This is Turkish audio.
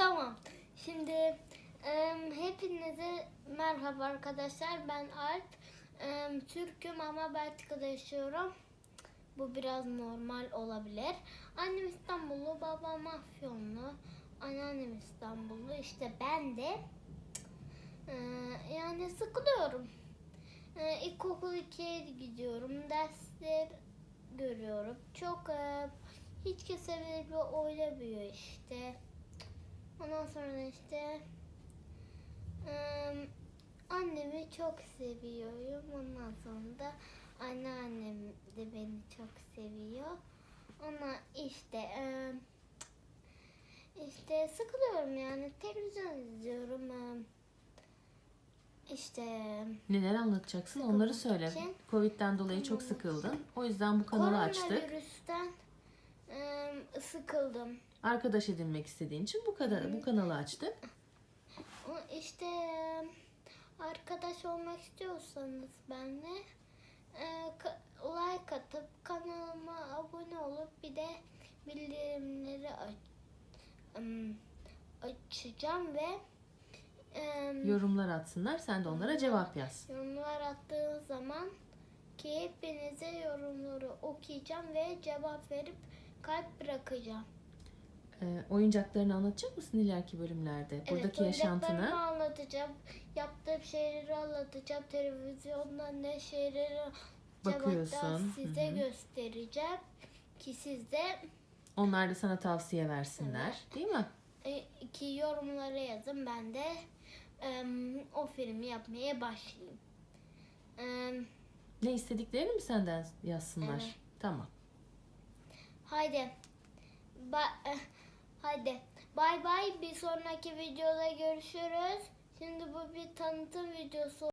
Tamam. Şimdi em, hepinize merhaba arkadaşlar. Ben Alp. Em, Türk'üm ama Belçika'da yaşıyorum. Bu biraz normal olabilir. Annem İstanbullu, babam Afyonlu. Anneannem İstanbullu. İşte ben de e, yani sıkılıyorum. E, ilkokul 2'ye gidiyorum. Dersler görüyorum. Çok e, hiç kesebilir bir oynamıyor işte. Ondan sonra işte em, annemi çok seviyorum. Ondan sonra da anneannem de beni çok seviyor. Ona işte işte sıkılıyorum yani televizyon izliyorum. işte Neler anlatacaksın onları söyle. için. Covid'den dolayı çok sıkıldın. O yüzden bu kanalı açtık. koronavirüsten sıkıldım. Arkadaş edinmek istediğin için bu kadar bu kanalı açtık. İşte arkadaş olmak istiyorsanız benimle e, like atıp kanalıma abone olup bir de bildirimleri aç, açacağım ve Yorumlar atsınlar sen de onlara cevap yaz. yorumlar attığınız zaman ki hepinize yorumları okuyacağım ve cevap verip kalp bırakacağım. Ee, oyuncaklarını anlatacak mısın ileriki bölümlerde? Buradaki oyuncaklarımı yaşantını. anlatacağım. Yaptığım şeyleri anlatacağım. Televizyonda ne şeyleri Bakıyorsun. hatta size Hı hı. göstereceğim. Ki siz de Onlar da sana tavsiye versinler. Değil mi? e, iki yorumlara yazın. Ben de em, o filmi yapmaya başlayayım. Em, Ne istediklerini mi senden yazsınlar? Evet. Tamam. Haydi. Ba- eh, haydi. Bay bay. Bir sonraki videoda görüşürüz. Şimdi bu bir tanıtım videosu